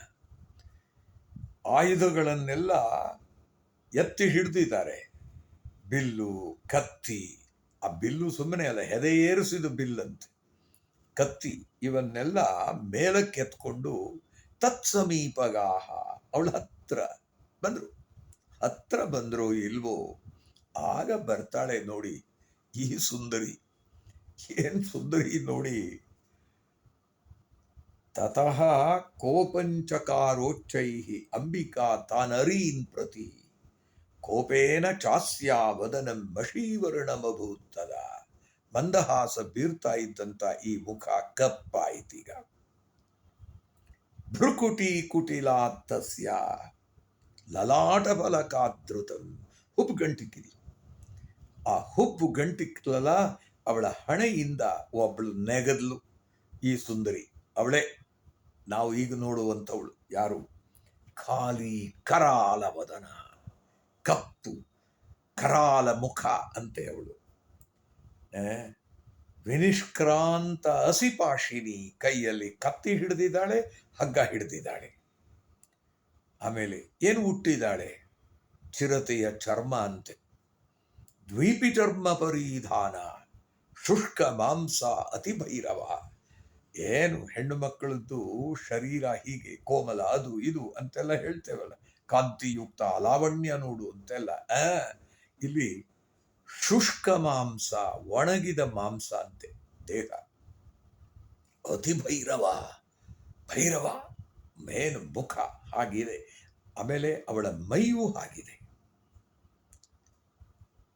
Speaker 1: ಆಯುಧಗಳನ್ನೆಲ್ಲ ಎತ್ತಿ ಹಿಡಿದಿದ್ದಾರೆ. ಬಿಲ್ಲು, ಕತ್ತಿ. ಆ ಬಿಲ್ಲು ಸುಮ್ಮನೆ ಅಲ್ಲ ಹೆದೆಯೇರಿಸಿದ ಬಿಲ್ಲಂತೆ. ಕತ್ತಿ. ಇವನ್ನೆಲ್ಲ ಮೇಲಕ್ಕೆ ಎತ್ಕೊಂಡು ತತ್ಸಮೀಪಗಾಹ ಅವಳ ಹತ್ರ ಬಂದ್ರು. ಹತ್ರ ಬಂದ್ರೋ ಇಲ್ವೋ, ಆಗ ಬರ್ತಾಳೆ ನೋಡಿ ಈ ಸುಂದರಿ. ಏನ್ ಸುಂದರಿ ನೋಡಿ. ತತಃ ಕೋಪಂಚಕಾರೋಚ್ಚೈ ಅಂಬಿಕಾ ತಾನರೀನ್ ಪ್ರತಿ. ಕೋಪೇನ ಚಾಸ್ಯಾ ವದನಂ ಮಷೀವರ್ಣಮಭೂತ್ತದ. ಮಂದಹಾಸ ಬೀರ್ತಾ ಇದ್ದಂತ ಈ ಮುಖ ಕಪ್ಪಾಯಿತೀಗ. ಭ್ರುಕುಟಿ ಕುಟಿಲಾತ್ತಸ್ಯ ಲಲಾಟ ಫಲಕಾದೃತಂ ಹುಬ್ಬು ಗಂಟಿಕಿರಿ. ಆ ಹುಬ್ಬು ಗಂಟಿಕ್ಲಲ ಅವಳ ಹಣೆಯಿಂದ ಒಬ್ಬಳು ನೆಗದ್ಲು. ಈ ಸುಂದರಿ ಅವಳೇ, ನಾವು ಈಗ ನೋಡುವಂಥವಳು ಯಾರು? ಖಾಲಿ ಕರಾಲ ವದನ. ಕಪ್ಪು ಕರಾಲ ಮುಖ ಅಂತೆ ಅವಳು. ವಿನಿಷ್ಕ್ರಾಂತ ಹಸಿಪಾಶಿನಿ ಕೈಯಲ್ಲಿ ಕತ್ತಿ ಹಿಡಿದಿದ್ದಾಳೆ, ಹಗ್ಗ ಹಿಡಿದಿದ್ದಾಳೆ. ಆಮೇಲೆ ಏನು ಹುಟ್ಟಿದ್ದಾಳೆ ಚಿರತೆಯ ಚರ್ಮ ಅಂತೆ. ದ್ವೀಪಿ ಚರ್ಮ ಪರಿಧಾನ, ಶುಷ್ಕ ಮಾಂಸ ಅತಿ ಭೈರವ. ಏನು ಹೆಣ್ಣು ಮಕ್ಕಳದ್ದು ಶರೀರ ಹೀಗೆ ಕೋಮಲ ಅದು ಇದು ಅಂತೆಲ್ಲ ಹೇಳ್ತೇವಲ್ಲ. ಕಾಂತಿಯುಕ್ತ ಅಲಾವಣ್ಯ ನೋಡು ಅಂತೆಲ್ಲ. ಇಲ್ಲಿ ಶುಷ್ಕ ಮಾಂಸ, ಒಣಗಿದ ಮಾಂಸ ಅಂತೆ. ದೇಹ. ಅತಿ ಭೈರವ ಭೈರವ ಮೇನ್ ಮುಖ ಹಾಗಿದೆ. ಆಮೇಲೆ ಅವಳ ಮೈಯೂ ಹಾಗಿದೆ.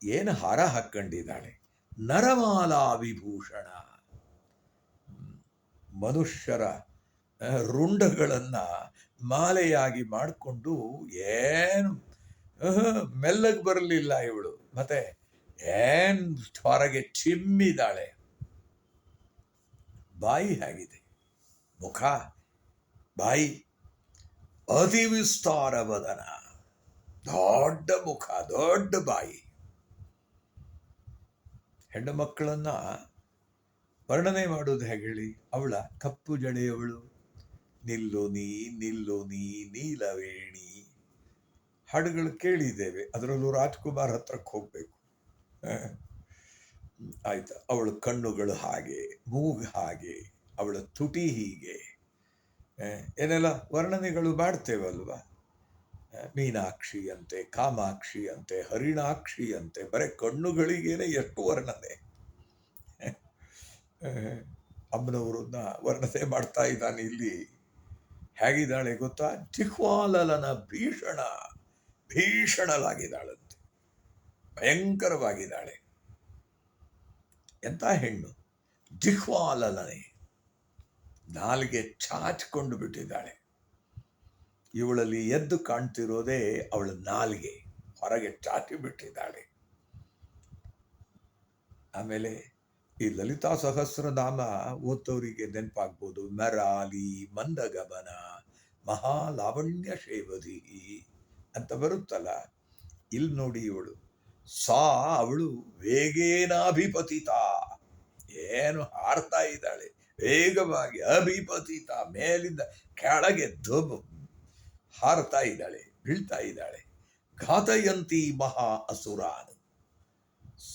Speaker 1: ಏನು ಹಾರ ಹಾಕ್ಕೊಂಡಿದ್ದಾಳೆ? ನರಮಾಲಾ ವಿಭೂಷಣ ಮನುಷ್ಯರ ರುಂಡಗಳನ್ನು ಮಾಲೆಯಾಗಿ ಮಾಡಿಕೊಂಡು ಏನು ಮೆಲ್ಲಗೆ ಬರಲಿಲ್ಲ ಇವಳು. ಮತ್ತೆ ಏನ್ ಹೊರಗೆ ಚಿಮ್ಮಿದಾಳೆ? ಬಾಯಿ ಹೇಗಿದೆ. ಮುಖ? ಬಾಯಿ? ಅತಿ ವಿಸ್ತಾರ ವದನ. ದೊಡ್ಡ ಮುಖ, ದೊಡ್ಡ ಬಾಯಿ. ಹೆಣ್ಣು ಮಕ್ಕಳನ್ನ ವರ್ಣನೆ ಮಾಡೋದು ಹೇಗೆ ಹೇಳಿ? ಅವಳ ಕಪ್ಪು ಜಡೆಯವಳು. ನಿಲ್ಲು ನೀ ನಿಲ್ಲು ನೀ, ನೀಲವೇಣಿ. ಹಾಡುಗಳು ಕೇಳಿದ್ದೇವೆ. ಅದರಲ್ಲೂ ರಾಜ್ಕುಮಾರ್ ಹತ್ರಕ್ಕೆ ಹೋಗ್ಬೇಕು. ಆಯ್ತಾ. ಅವಳ ಕಣ್ಣುಗಳು ಹಾಗೆ, ಮೂಗು ಹಾಗೆ, ಅವಳ ತುಟಿ ಹೀಗೆ. ಏನೆಲ್ಲ ವರ್ಣನೆಗಳು ಮಾಡ್ತೇವಲ್ವ? ಅಂತೆ ಕಾಮಾಕ್ಷಿ ಅಂತೆ ಹರಿಣಾಕ್ಷಿ ಅಂತೆ ಬರೀ ಕಣ್ಣುಗಳಿಗೇನೆ ಎಷ್ಟು ವರ್ಣನೆ. ಅಮ್ಮನವ್ರನ್ನ ವರ್ಣನೆ ಮಾಡ್ತಾ ಇದ್ದಾನೆ ಇಲ್ಲಿ. ಹೇಗಿದ್ದಾಳೆ ಗೊತ್ತಾ? ಜಿಹ್ವಾಲಲನ ಭೀಷಣ, ಭೀಷಣಲಾಗಿದ್ದಾಳಂತೆ. ಭಯಂಕರವಾಗಿದ್ದಾಳೆ. ಎಂತ ಹೆಣ್ಣು? ಜಿಹ್ವಾಲಲನೆ ನಾಲಿಗೆ ಚಾಚಿಕೊಂಡು ಬಿಟ್ಟಿದ್ದಾಳೆ. ಇವಳಲ್ಲಿ ಎದ್ದು ಕಾಣ್ತಿರೋದೇ ಅವಳ ನಾಲಿಗೆ. ಹೊರಗೆ ಚಾಚಿ ಬಿಟ್ಟಿದ್ದಾಳೆ. ಆಮೇಲೆ ಈ ಲಲಿತಾ ಸಹಸ್ರನಾಮ ಓದ್ತವರಿಗೆ ನೆನಪಾಗ್ಬೋದು. ಮೆರಾಲಿ, ಮಂದಗಮನ, ಮಹಾಲಾವಣ್ಯ ಶೇವಧಿ ಅಂತ ಬರುತ್ತಲ್ಲ. ಇಲ್ಲಿ ನೋಡಿ ಇವಳು. ಸಾ ಅವಳು ವೇಗೇನಾಭಿಪತಿತ. ಏನು ಹಾರ್ತಾ ಇದ್ದಾಳೆ? ವೇಗವಾಗಿ ಅಭಿಪತಿತ. ಮೇಲಿಂದ ಕೆಳಗೆ ಧುಮ್ ಹಾರ್ತಾ ಇದ್ದಾಳೆ, ಬೀಳ್ತಾ ಇದ್ದಾಳೆ. ಘಾತಯಂತಿ ಮಹಾ ಅಸುರಾನ್.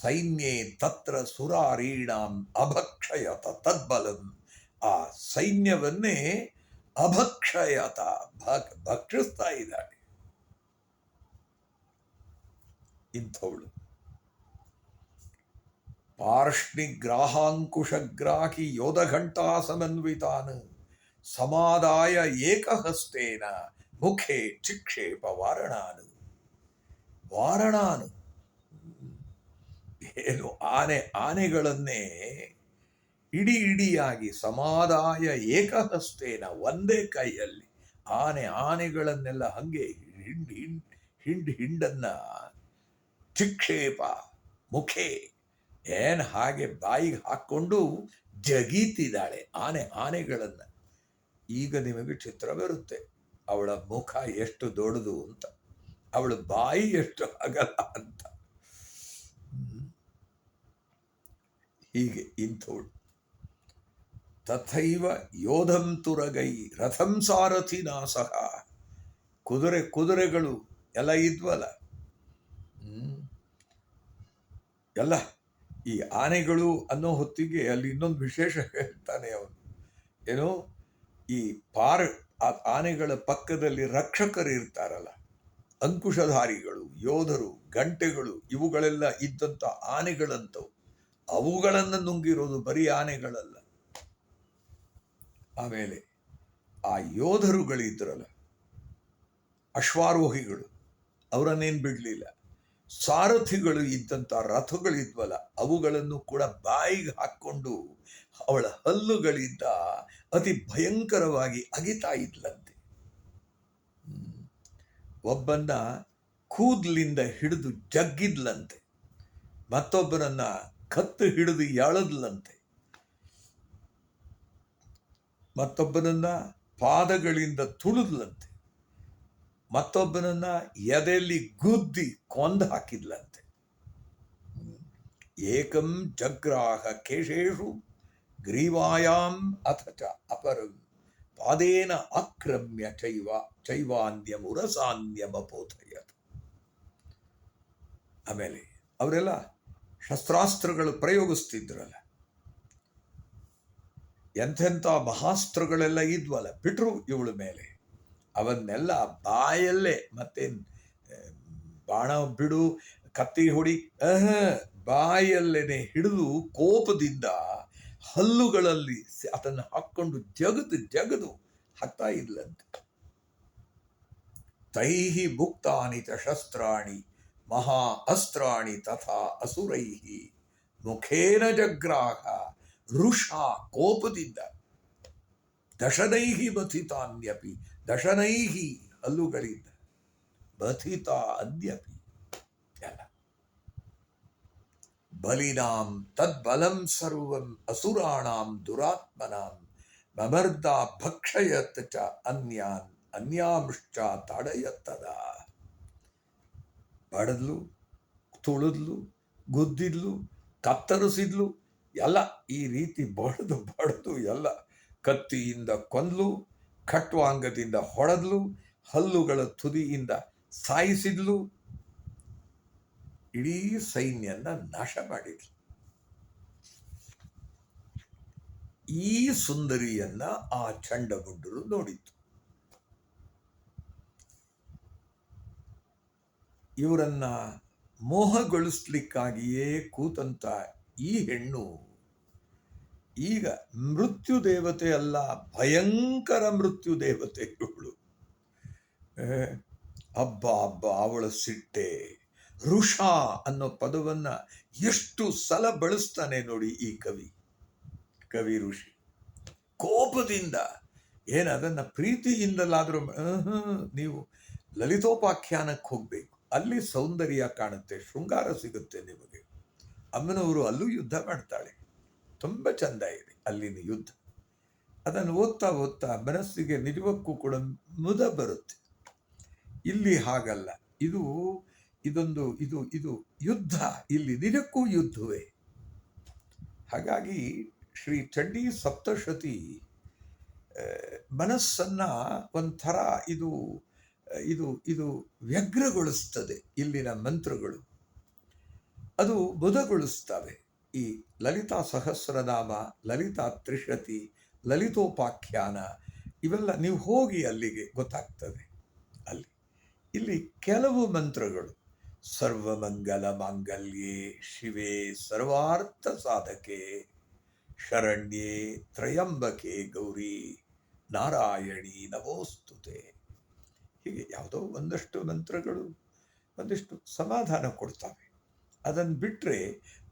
Speaker 1: ಸೈನ್ಯೇ ತತ್ರ ಸುರಾರೀಣಾಂ ಅಭಕ್ಷಯತ ತದ್ಬಲಂ. ಆ ಸೈನ್ಯವನ್ನೇ ಅಭಕ್ಷಯತ ಭಕ್ ಭಕ್ಷಿಸ್ತಾ ಇದ್ದಾಳೆ. ಇಂಥವಳು. ಪಾರ್ಷ್ಣಿಗ್ರಾಹಾಂಕುಶಗ್ರಾಹಿ ಯೋಧಘಂಟಾ ಸಮನ್ವಿತಾನ್ ಸಮಾದಾಯ ಏಕಹಸ್ತೇನ ಮುಖೇ ಚಿಕ್ಷೇಪ ವಾರಣಾನು. ವಾರಣಾನು. ಏನು ಆನೆ, ಆನೆಗಳನ್ನೇ ಇಡಿ ಇಡಿಯಾಗಿ ಸಮಾದಾಯ ಏಕಹಸ್ತೇನ ಒಂದೇ ಕೈಯಲ್ಲಿ ಆನೆ, ಆನೆಗಳನ್ನೆಲ್ಲ ಹಂಗೆ ಹಿಂಡ್ ಹಿಂಡ್ ಹಿಂಡ್, ಹಿಂಡನ್ನ ಚಿಕ್ಷೇಪ ಮುಖೆ. ಏನ್ ಹಾಗೆ ಬಾಯಿಗೆ ಹಾಕೊಂಡು ಜಗೀತಿದ್ದಾಳೆ ಆನೆ, ಆನೆಗಳನ್ನು. ಈಗ ನಿಮಗೆ ಚಿತ್ರ ಬರುತ್ತೆ. ಅವಳ ಮುಖ ಎಷ್ಟು ದೊಡ್ಡದು ಅಂತ. ಅವಳ ಬಾಯಿ ಎಷ್ಟು ಆಗಲ್ಲ ಅಂತ. ಹೀಗೆ ಇಂಥವಳು. ತಥೈವ ಯೋಧಂ ತುರಗೈ ರಥಂ ಸಾರಥಿ ನಾಸಹ ಕುದುರೆ, ಕುದುರೆಗಳು ಎಲ್ಲ ಇದ್ವಲ್ಲ ಹ್ಮ್. ಎಲ್ಲ, ಈ ಆನೆಗಳು ಅನ್ನೋ ಹೊತ್ತಿಗೆ ಅಲ್ಲಿ ಇನ್ನೊಂದು ವಿಶೇಷ ಹೇಳ್ತಾನೆ ಅವನು. ಏನೋ, ಈ ಪಾರ್, ಆ ಆನೆಗಳ ಪಕ್ಕದಲ್ಲಿ ರಕ್ಷಕರು ಇರ್ತಾರಲ್ಲ, ಅಂಕುಶಧಾರಿಗಳು, ಯೋಧರು, ಗಂಟೆಗಳು, ಇವುಗಳೆಲ್ಲ ಇದ್ದಂತ ಆನೆಗಳಂತವು. ಅವುಗಳನ್ನು ನುಂಗಿರೋದು ಬರೀ ಆನೆಗಳಲ್ಲ. ಆಮೇಲೆ, ಆ ಯೋಧರುಗಳಿದ್ರಲ್ಲ, ಅಶ್ವಾರೋಹಿಗಳು, ಅವರನ್ನೇನು ಬಿಡಲಿಲ್ಲ. ಸಾರಥಿಗಳು ಇದ್ದಂಥ ರಥಗಳಿದ್ವಲ್ಲ, ಅವುಗಳನ್ನು ಕೂಡ ಬಾಯಿಗೆ ಹಾಕ್ಕೊಂಡು ಅವಳ ಹಲ್ಲುಗಳಿಂದ ಅತಿ ಭಯಂಕರವಾಗಿ ಅಗಿತಾ ಇದ್ಲಂತೆ. ಒಬ್ಬನ್ನ ಕೂದ್ಲಿಂದ ಹಿಡಿದು ಜಗ್ಗಿದ್ಲಂತೆ. ಮತ್ತೊಬ್ಬರನ್ನ ಕತ್ತು ಹಿಡಿದು ಎಳದ್ಲಂತೆ. ಮತ್ತೊಬ್ಬನನ್ನ ಪಾದಗಳಿಂದ ತುಳಿದ್ಲಂತೆ. ಮತ್ತೊಬ್ಬನನ್ನ ಎದೆಯಲ್ಲಿ ಗುದ್ದಿ ಕೊಂದು ಹಾಕಿದ್ಲಂತೆ. ಏಕಂ ಜಗ್ರಾಹ ಕೇಶೇಷು ಗ್ರೀವಾಯಾಂ ಅಥ ಚ ಅಪರಂ ಪಾದೇನ ಅಕ್ರಮ್ಯ ಚೈವ ಚೈವಾನ್ಯಮುರಸಾನ್ಯಮಪೋಥಯತ್ ಆಮೇಲೆ ಅವರೆಲ್ಲ ಶಸ್ತ್ರಾಸ್ತ್ರಗಳು ಪ್ರಯೋಗಿಸ್ತಿದ್ರಲ್ಲ. ಎಂಥೆಂಥ ಮಹಾಸ್ತ್ರಗಳೆಲ್ಲ ಇದ್ವಲ್ಲ ಬಿಟ್ರು ಇವಳ ಮೇಲೆ. ಅವನ್ನೆಲ್ಲ ಬಾಯಲ್ಲೇ ಮತ್ತೆ ಬಾಣ ಬಿಡು, ಕತ್ತಿ ಹೊಡಿ, ಅಹ, ಬಾಯಲ್ಲೇನೆ ಹಿಡಿದು ಕೋಪದಿಂದ ಹಲ್ಲುಗಳಲ್ಲಿ ಅದನ್ನು ಹಾಕೊಂಡು ಜಗದು ಜಗದು ಹಾಕ್ತಾ ಇಲ್ಲಂತೆ ತೈಹಿ ಮುಕ್ತಾನಿ ಶಸ್ತ್ರಾಣಿ, ಮಹಾ ಅಸ್ತ್ರಾಣಿ ತಥಾ ಅಸುರೈಹಿ, ಮುಖೇನ ಜಗ್ರಾಹ, ಋಷಾ ಕೋಪದಿಂದ ದಶನೈಹಿ ಬಥಿತಾನ್ಯಪಿ ದಶನೈಹಿ ಹಲ್ಲುಗಳಿಂದ ಬಥಿತ ಅದ್ಯಪಿ. ಬಲಿನಾಂ ತದ್ಬಲಂ ಸರ್ವಂ ಅಸುರಾಣಾಂ ದುರಾತ್ಮನಾಂ ಮಮರ್ದ ಭಕ್ಷಯತ್ ಚ ಅನ್ಯಾನ್ ಅನ್ಯಾಂಶ್ಚ ತಡೆಯತ್ತದ. ಬಡದ್ಲು, ತುಳಿದ್ಲು, ಗುದ್ದಿದ್ಲು, ಕತ್ತರಿಸಿದ್ಲು, ಎಲ್ಲ ಈ ರೀತಿ ಬಡದು ಬಡ್ದು ಎಲ್ಲ ಕತ್ತಿಯಿಂದ ಕೊಂದ್ಲು. ಖಟ್ವಾಂಗದಿಂದ ಹೊಡೆದ್ಲು, ಹಲ್ಲುಗಳ ತುದಿಯಿಂದ ಸಾಯಿಸಿದ್ಲು. ಇಡೀ ಸೈನ್ಯನ ನಾಶ ಮಾಡಿದ್ಲು. ಈ ಸುಂದರಿಯನ್ನ ಆ ಚಂಡಗುಂಡರು ನೋಡಿತು ಇವರನ್ನ ಮೋಹಗೊಳಿಸ್ಲಿಕ್ಕಾಗಿಯೇ ಕೂತಂತ ಈ ಹೆಣ್ಣು ಈಗ ಮೃತ್ಯು ದೇವತೆ ಅಲ್ಲ ಭಯಂಕರ ಮೃತ್ಯು ದೇವತೆ ಏ, ಅಬ್ಬ ಅಬ್ಬ ಅವಳ ಸಿಟ್ಟೆ. ಋಷ ಅನ್ನೋ ಪದವನ್ನ ಎಷ್ಟು ಸಲ ಬಳಸ್ತಾನೆ ನೋಡಿ ಈ ಕವಿ ಕವಿ ಋಷಿ. ಕೋಪದಿಂದ ಏನು ಅದನ್ನ ಪ್ರೀತಿಯಿಂದಲಾದರೂ ನೀವು ಲಲಿತೋಪಾಖ್ಯಾನಕ್ಕೆ ಹೋಗ್ಬೇಕು. ಅಲ್ಲಿ ಸೌಂದರ್ಯ ಕಾಣುತ್ತೆ ಶೃಂಗಾರ ಸಿಗುತ್ತೆ ನಿಮಗೆ. ಅಮ್ಮನವರು ಅಲ್ಲೂ ಯುದ್ಧ ಮಾಡ್ತಾಳೆ. ತುಂಬ ಚಂದ ಇದೆ ಅಲ್ಲಿನ ಯುದ್ಧ. ಅದನ್ನು ಓದ್ತಾ ಓದ್ತಾ ಮನಸ್ಸಿಗೆ ನಿಜವಕ್ಕೂ ಕೂಡ ಮುದ ಬರುತ್ತೆ. ಇಲ್ಲಿ ಹಾಗಲ್ಲ. ಇದು, ಇದೊಂದು, ಇದು ಇದು ಯುದ್ಧ. ಇಲ್ಲಿ ನಿಜಕ್ಕೂ ಯುದ್ಧವೇ. ಹಾಗಾಗಿ ಶ್ರೀ ಚಂಡಿ ಸಪ್ತಶತಿ ಮನಸ್ಸನ್ನ ಒಂಥರ ಇದು ಇದು ಇದು ವ್ಯಗ್ರಗೊಳಿಸ್ತದೆ ಇಲ್ಲಿನ ಮಂತ್ರಗಳು. ಅದು ಬುಧಗೊಳಿಸ್ತವೆ ಈ ಲಲಿತಾ ಸಹಸ್ರನಾಮ ಲಲಿತಾ ತ್ರಿಶತಿ ಲಲಿತೋಪಾಖ್ಯಾನ ಇವೆಲ್ಲ ನೀವು ಹೋಗಿ ಅಲ್ಲಿಗೆ ಗೊತ್ತಾಗ್ತದೆ. ಅಲ್ಲಿ. ಇಲ್ಲಿ ಕೆಲವು ಮಂತ್ರಗಳು. ಸರ್ವಮಂಗಲ ಮಾಂಗಲ್ಯೇ ಶಿವೆ ಸರ್ವಾರ್ಥ ಸಾಧಕೆ, ಶರಣ್ಯೆ ತ್ರಯಂಬಕೆ ಗೌರಿ, ನಾರಾಯಣಿ ನವೋಸ್ತುತೆ ಹೀಗೆ ಯಾವುದೋ ಒಂದಷ್ಟು ಮಂತ್ರಗಳು ಒಂದಿಷ್ಟು ಸಮಾಧಾನ ಕೊಡ್ತವೆ. ಅದನ್ನು ಬಿಟ್ಟರೆ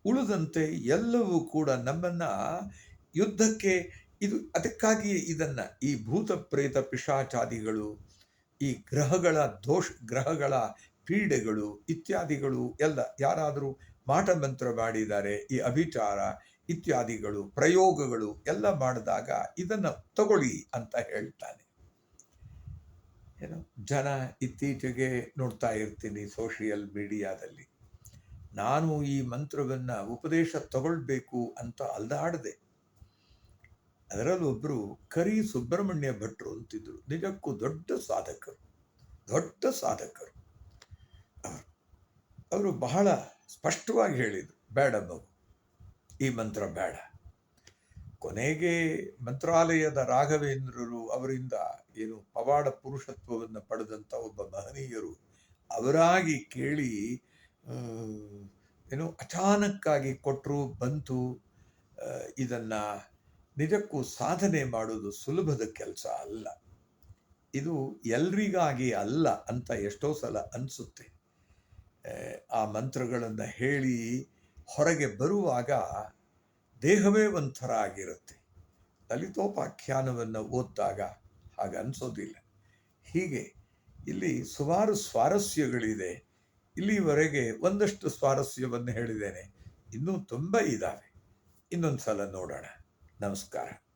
Speaker 1: ಉಳಿದಂತೆ ಎಲ್ಲವೂ ಕೂಡ ನಮ್ಮನ್ನ ಯುದ್ಧಕ್ಕೆ ಇದು ಅದಕ್ಕಾಗಿಯೇ ಇದನ್ನ ಈ ಭೂತ ಪ್ರೇತ ಪಿಶಾಚಾದಿಗಳು, ಈ ಗ್ರಹಗಳ ದೋಷ, ಗ್ರಹಗಳ ಪೀಡೆಗಳು ಇತ್ಯಾದಿಗಳು ಎಲ್ಲ ಯಾರಾದರೂ ಮಾಟ ಮಂತ್ರ ಮಾಡಿದ್ದಾರೆ, ಈ ಅಭಿಚಾರ ಇತ್ಯಾದಿಗಳು, ಪ್ರಯೋಗಗಳು ಎಲ್ಲ ಮಾಡಿದಾಗ ಇದನ್ನ ತಗೊಳ್ಳಿ ಅಂತ ಹೇಳ್ತಾನೆ. ಏನು ಜನ ಇತ್ತೀಚೆಗೆ ನೋಡ್ತಾ ಇರ್ತೀನಿ ಸೋಷಿಯಲ್ ಮೀಡಿಯಾದಲ್ಲಿ ನಾನು ಈ ಮಂತ್ರವನ್ನು ಉಪದೇಶ ತಗೊಳ್ಬೇಕು ಅಂತ ಅಲ್ದಾಡದೆ. ಅದರಲ್ಲಿ ಒಬ್ಬರು ಕರಿ ಸುಬ್ರಹ್ಮಣ್ಯ ಭಟ್ರು ಅಂತಿದ್ರು. ನಿಜಕ್ಕೂ ದೊಡ್ಡ ಸಾಧಕರು ದೊಡ್ಡ ಸಾಧಕರು. ಅವರು ಅವರು ಬಹಳ ಸ್ಪಷ್ಟವಾಗಿ ಹೇಳಿದರು, ಬೇಡ ಮಗು, ಈ ಮಂತ್ರ ಬೇಡ. ಕೊನೆಗೆ ಮಂತ್ರಾಲಯದ ರಾಘವೇಂದ್ರರು ಅವರಿಂದ ಏನು ಪವಾಡ ಪುರುಷತ್ವವನ್ನು ಪಡೆದಂಥ ಒಬ್ಬ ಮಹನೀಯರು ಅವರಾಗಿ ಕೇಳಿ ಏನು ಅಚಾನಕ್ಕಾಗಿ ಕೊಟ್ಟರು ಬಂತು. ಇದನ್ನು ನಿಜಕ್ಕೂ ಸಾಧನೆ ಮಾಡೋದು ಸುಲಭದ ಕೆಲಸ ಅಲ್ಲ. ಇದು ಎಲ್ರಿಗಾಗಿ ಅಲ್ಲ ಅಂತ ಎಷ್ಟೋ ಸಲ ಅನಿಸುತ್ತೆ. ಆ ಮಂತ್ರಗಳನ್ನು ಹೇಳಿ ಹೊರಗೆ ಬರುವಾಗ ದೇಹವೇ ಒಂಥರ ಆಗಿರುತ್ತೆ. ಲಲಿತೋಪಾಖ್ಯಾನವನ್ನು ಓದಿದಾಗ ಹಾಗೆ ಅನಿಸೋದಿಲ್ಲ ಹೀಗೆ ಇಲ್ಲಿ ಸುಮಾರು ಸ್ವಾರಸ್ಯಗಳಿದೆ. ಇಲ್ಲಿವರೆಗೆ ಒಂದಷ್ಟು ಸ್ವಾರಸ್ಯವನ್ನು ಹೇಳಿದ್ದೇನೆ. ಇನ್ನೂ ತುಂಬ ಇದ್ದಾವೆ ಇನ್ನೊಂದು ಸಲ ನೋಡೋಣ. ನಮಸ್ಕಾರ.